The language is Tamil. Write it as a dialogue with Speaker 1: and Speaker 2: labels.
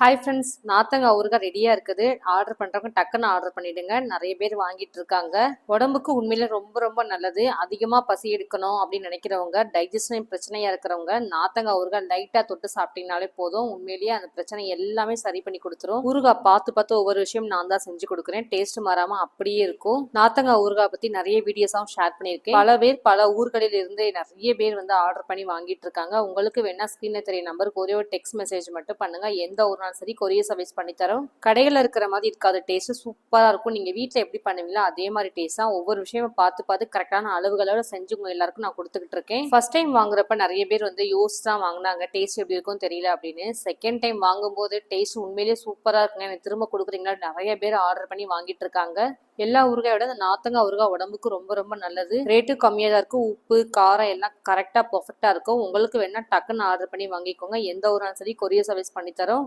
Speaker 1: ஹாய் ஃப்ரெண்ட்ஸ் நாத்தங்காய் ஊறுகாய் ரெடியாக இருக்குது. ஆர்டர் பண்ணுறவங்க டக்குன்னு ஆர்டர் பண்ணிவிடுங்க நிறைய பேர் வாங்கிட்டு இருக்காங்க. உடம்புக்கு உண்மையில் ரொம்ப ரொம்ப நல்லது. அதிகமாக பசி எடுக்கணும் அப்படின்னு நினைக்கிறவங்க டைஜஷன் பிரச்சனையாக இருக்கிறவங்க நாத்தங்காய் ஊறுகாய் லைட்டாக தொட்டு சாப்பிட்டீங்கனாலே போதும். உண்மையிலேயே அந்த பிரச்சனை எல்லாமே சரி பண்ணி கொடுத்துரும். ஊறுகாய் பார்த்து பார்த்து ஒவ்வொரு விஷயம் நான் தான் செஞ்சு கொடுக்குறேன். டேஸ்ட் மாறாமல் அப்படியே இருக்கும். நாத்தங்காய் ஊறுகாய் பற்றி நிறைய வீடியோஸாகவும் ஷேர் பண்ணியிருக்கேன். பல பேர் பல ஊர்களில் இருந்து நிறைய பேர் வந்து ஆர்டர் பண்ணி வாங்கிட்டு இருக்காங்க. உங்களுக்கு வேணால் ஸ்க்ரீனில் தெரிய நம்பருக்கு ஒரே ஒரு டெக்ஸ்ட் மெசேஜ் மட்டும் பண்ணுங்கள் எந்த ஊர்னாலும் சரி கொரியர் சர்வீஸ் பண்ணித்தரோம் கடையில் இருக்கிற மாதிரி இருக்காது. டேஸ்ட்டு சூப்பராக இருக்கும். நீங்கள் வீட்டில் எப்படி பண்ணுவீங்களோ அதே மாதிரி டேஸ்ட் தான். ஒவ்வொரு விஷயமும் பார்த்து பார்த்து கரெக்டான அளவுகளோட செஞ்சு உங்கள் எல்லாருக்கும் நான் கொடுத்துக்கிட்டு இருக்கேன். ஃபர்ஸ்ட் டைம் வாங்குறப்ப நிறைய பேர் வந்து யோசிச்சு தான் வாங்கினாங்க. டேஸ்ட் எப்படி இருக்கும் தெரியல அப்படின்னு. செகண்ட் டைம் வாங்கும்போது டேஸ்ட் உண்மையிலேயே சூப்பராக இருக்குங்க. எனக்கு திரும்ப கொடுக்குறீங்களா? நிறைய பேர் ஆர்டர் பண்ணி வாங்கிட்டு இருக்காங்க. எல்லா ஊறுகாயோட அந்த நாத்தங்காய் ஊறுகாய் உடம்புக்கு ரொம்ப ரொம்ப நல்லது. ரேட்டு கம்மியாக தான் இருக்கும். உப்பு காரம் எல்லாம் கரெக்டாக பர்ஃபெக்டாக இருக்கும். உங்களுக்கு வேணால் டக்குன்னு ஆர்டர் பண்ணி வாங்கிக்கோங்க. எந்த ஊராலும் சரி கொரியர் சர்வீஸ் பண்ணித்தரோம்